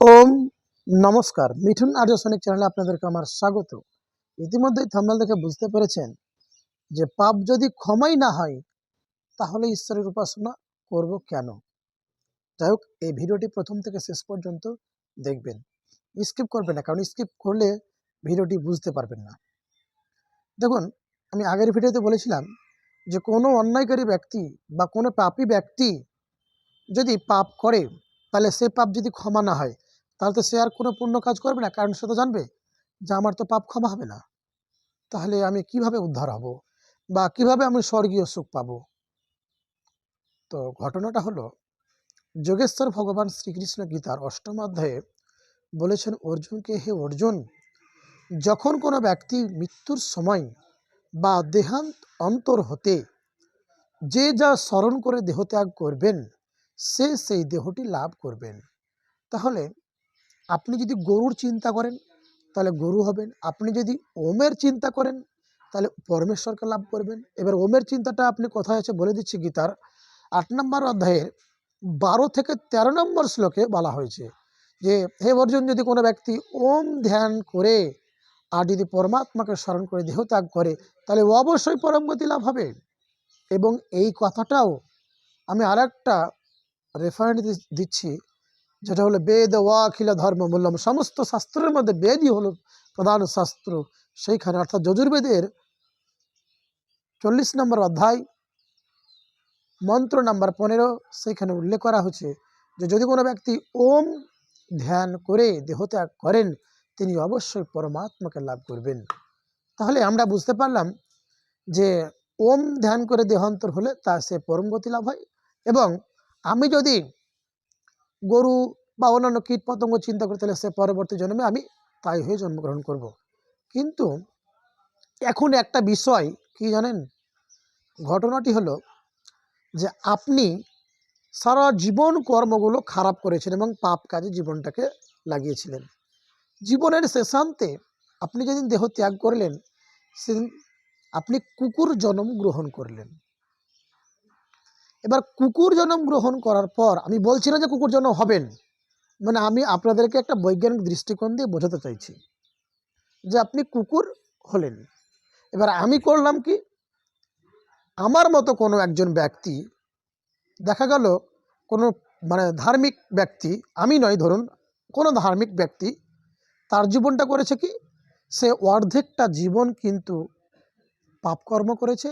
ওম নমস্কার। মিঠুন আর্যসনিক চ্যানেলে আপনাদেরকে আমার স্বাগত। ইতিমধ্যেই থাম্বেল দেখে বুঝতে পেরেছেন যে পাপ যদি ক্ষমাই না হয়, তাহলে ঈশ্বরের উপাসনা করব কেন? যাই হোক, এই ভিডিওটি প্রথম থেকে শেষ পর্যন্ত দেখবেন। স্কিপ করবেন না, কারণ স্কিপ করলে ভিডিওটি বুঝতে পারবেন না। দেখুন, আমি আগের ভিডিওতে বলেছিলাম যে কোনো অন্যায়কারী ব্যক্তি বা কোনো পাপী ব্যক্তি যদি পাপ করে, তাহলে সে পাপ যদি ক্ষমা না হয় তাহলে তো সে আর কোনো পুণ্য কাজ করবে না, কারণ সে তো জানবে যে আমার তো পাপ ক্ষমা হবে না। তাহলে আমি কীভাবে উদ্ধার হব বা কীভাবে আমি স্বর্গীয় সুখ পাব? তো ঘটনাটা হলো, যোগেশ্বর ভগবান শ্রীকৃষ্ণ গীতার অষ্টম অধ্যায়ে বলেছেন, অর্জুনকে হে অর্জুন, যখন কোনো ব্যক্তি মৃত্যুর সময় বা দেহান্ত অন্তর হতে যে যা স্মরণ করে দেহত্যাগ করবেন, সে সেই দেহটি লাভ করবেন। তাহলে আপনি যদি গরুর চিন্তা করেন, তাহলে গরু হবেন। আপনি যদি ওমের চিন্তা করেন, তাহলে পরমেশ্বরকে লাভ করবেন। এবার ওমের চিন্তাটা আপনি কোথায় আছে বলে দিচ্ছি গীতার আট নম্বর অধ্যায়ের বারো থেকে তেরো নম্বর শ্লোকে বলা হয়েছে যে, হে অর্জুন, যদি কোনো ব্যক্তি ওম ধ্যান করে আর যদি পরমাত্মাকে স্মরণ করে, দেহ ত্যাগ করে, তাহলে অবশ্যই পরম গতি লাভ হবে। এবং এই কথাটাও আমি আর একটা রেফারেন্স দিচ্ছি। যেটা হলো বেদ, ওয়াখিলা, ধর্ম, মূল্যম, সমস্ত শাস্ত্রের মধ্যে বেদই হলো প্রধান শাস্ত্র। সেইখানে অর্থাৎ যজুর্বেদের চল্লিশ নম্বর অধ্যায়, মন্ত্র নাম্বার পনেরো, সেইখানে উল্লেখ করা হচ্ছে যে যদি কোনো ব্যক্তি ওম ধ্যান করে, দেহত্যাগ করেন, তিনি অবশ্যই পরমাত্মাকে লাভ করবেন। তাহলে আমরা বুঝতে পারলাম যে ওম ধ্যান করে দেহান্তর হলে তা সে পরম গতি লাভ হয় এবং আমি যদি গরু বা অন্যান্য কীট পতঙ্গ চিন্তা করি তাহলে সে পরবর্তী জন্মে আমি তাই হয়ে জন্মগ্রহণ করব। কিন্তু এখন একটা বিষয়, কি জানেন? ঘটনাটি হলো যে আপনি সারা জীবন কর্মগুলো খারাপ করেছেন এবং পাপ কাজে জীবনটাকে লাগিয়েছিলেন। জীবনের শেষান্তে আপনি যেদিন দেহ ত্যাগ করলেন, সেদিন আপনি কুকুর জন্ম গ্রহণ করলেন। এবার কুকুর জন্ম গ্রহণ করার পর আমি বলছি না যে কুকুর জন্ম হবেন। মানে আমি আপনাদেরকে একটা বৈজ্ঞানিক দৃষ্টিকোণ দিয়ে বোঝাতে চাইছি যে আপনি কুকুর হলেন। এবার আমি করলাম কি? আমার মতো কোনো একজন ব্যক্তি, দেখা গেল কোনো মানে ধার্মিক ব্যক্তি, আমি নয়, ধরুন কোনো ধার্মিক ব্যক্তি, তার জীবনটা করেছে কি? সে অর্ধেকটা জীবন কিন্তু পাপকর্ম করেছে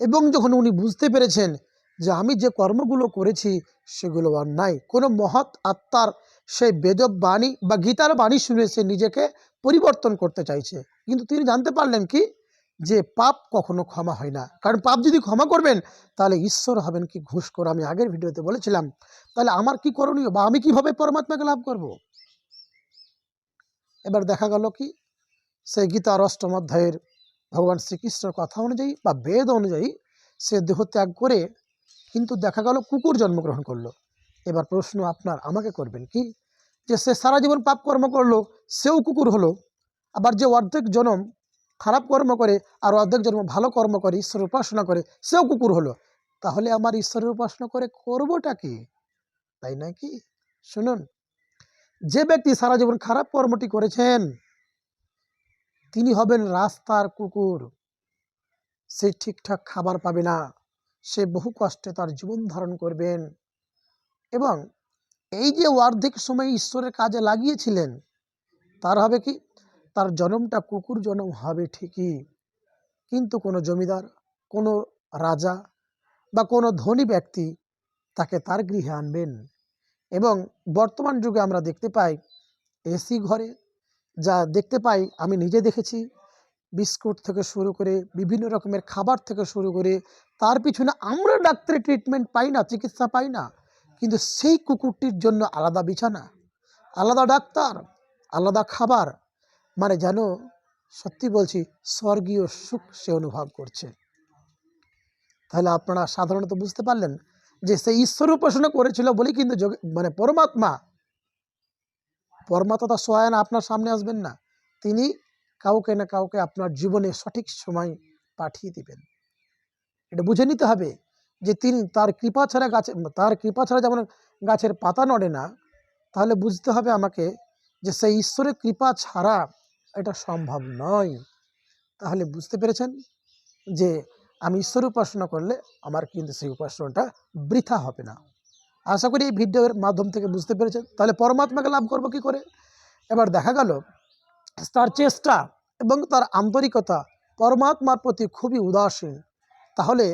এবং যখন উনি বুঝতে পেরেছেন যে আমি যে কর্মগুলো করেছি সেগুলো অন্যায় কোনো মহৎ আত্মার সেই বেদব বাণী বা গীতার বাণী শুনে সে নিজেকে পরিবর্তন করতে চাইছে। কিন্তু তিনি জানতে পারলেন কি? যে পাপ কখনো ক্ষমা হয় না। কারণ পাপ যদি ক্ষমা করবেন, তাহলে ঈশ্বর হবেন কি ঘুষ করে আমি আগের ভিডিওতে বলেছিলাম, তাহলে আমার কি করণীয় বা আমি কীভাবে পরমাত্মাকে লাভ করব। এবার দেখা গেল কি? সেই গীতার অষ্টম অধ্যায়ের ভগবান শ্রীকৃষ্ণের কথা অনুযায়ী বা বেদ অনুযায়ী সে দেহ ত্যাগ করে কিন্তু দেখা গেল কুকুর জন্মগ্রহণ করল। এবার প্রশ্ন আপনার আমাকে করবেন কি? যে সে সারা জীবন পাপ কর্ম করল, সেও কুকুর হলো। আবার যে অর্ধেক জনম খারাপ কর্ম করে আর অর্ধেক জন্ম ভালো কর্ম করে, ঈশ্বরের উপাসনা করে, সেও কুকুর হলো। তাহলে আমার ঈশ্বরের উপাসনা করে করবোটা কি? তাই নাকি শুনুন, যে ব্যক্তি সারা জীবন খারাপ কর্মটি করেছেন, তিনি হবেন রাস্তার কুকুর। সে ঠিকঠাক খাবার পাবে না। সে বহু কষ্টে তার জীবন ধারণ করবেন। এবং এই যে অর্ধেক সময় ঈশ্বরের কাজে লাগিয়েছিলেন, তার হবে কি? তার জন্মটা কুকুর জন্ম হবে ঠিকই। কিন্তু কোনো জমিদার, কোনো রাজা বা কোনো ধনী ব্যক্তি তাকে তার গৃহে আনবেন। এবং বর্তমান যুগে আমরা দেখতে পাই, এসি ঘরে যা দেখতে পাই, আমি নিজে দেখেছি। বিস্কুট থেকে শুরু করে বিভিন্ন রকমের খাবার থেকে শুরু করে তার পিছনে আমরা ডাক্তারি ট্রিটমেন্ট পাই না, চিকিৎসা পাই না। কিন্তু সেই কুকুরটির জন্য আলাদা বিছানা, আলাদা ডাক্তার, আলাদা খাবার। মানে যেন সত্যি বলছি, স্বর্গীয় সুখ সে অনুভব করছে। তাহলে আপনারা সাধারণত বুঝতে পারলেন যে সে ঈশ্বর উপাসনা করেছিল বলেই কিন্তু মানে পরমাত্মা পরমাত্মা তার সহায়ন আপনার সামনে আসবেন না। তিনি কাউকে না কাউকে আপনার জীবনে সঠিক সময় পাঠিয়ে দিবেন। এটা বুঝে নিতে হবে যে তিনি তার কৃপা ছাড়া গাছে, তার কৃপা ছাড়া যেমন গাছের পাতা নড়ে না, তাহলে বুঝতে হবে আমাকে যে সেই ঈশ্বরের কৃপা ছাড়া এটা সম্ভব নয়। তাহলে বুঝতে পেরেছেন যে আমি ঈশ্বর উপাসনা করলে আমার কিন্তু সেই উপাসনাটা বৃথা হবে না। আশা করি এই ভিডিওর মাধ্যম থেকে বুঝতে পেরেছেন। তাহলে পরমাত্মাকে লাভ করব কি করে? এবার দেখা গেল তার চেষ্টা এবং তার আন্তরিকতা পরমাত্মার প্রতি খুবই উদাসীন। তাহলে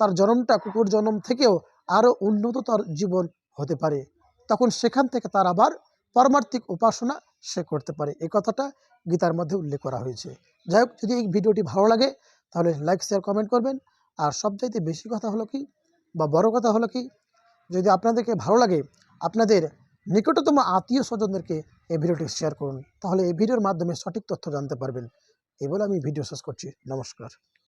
তার জন্মটা কুকুর জন্ম থেকেও আরও উন্নততর জীবন হতে পারে। তখন সেখান থেকে তার আবার পারমার্থিক উপাসনা সে করতে পারে। এই কথাটা গীতার মধ্যে উল্লেখ করা হয়েছে। যাই হোক, যদি এই ভিডিওটি ভালো লাগে, তাহলে লাইক, শেয়ার, কমেন্ট করবেন। আর সবচাইতে বেশি কথা হলো কি বা বড় কথা হলো কি, যদি আপনাদেরকে ভালো লাগে, আপনাদের নিকটতম আত্মীয় স্বজনদেরকে এই ভিডিওটি শেয়ার করুন। তাহলে এই ভিডিওর মাধ্যমে সঠিক তথ্য জানতে পারবেন। এই বলে আমি ভিডিও শেষ করছি। নমস্কার।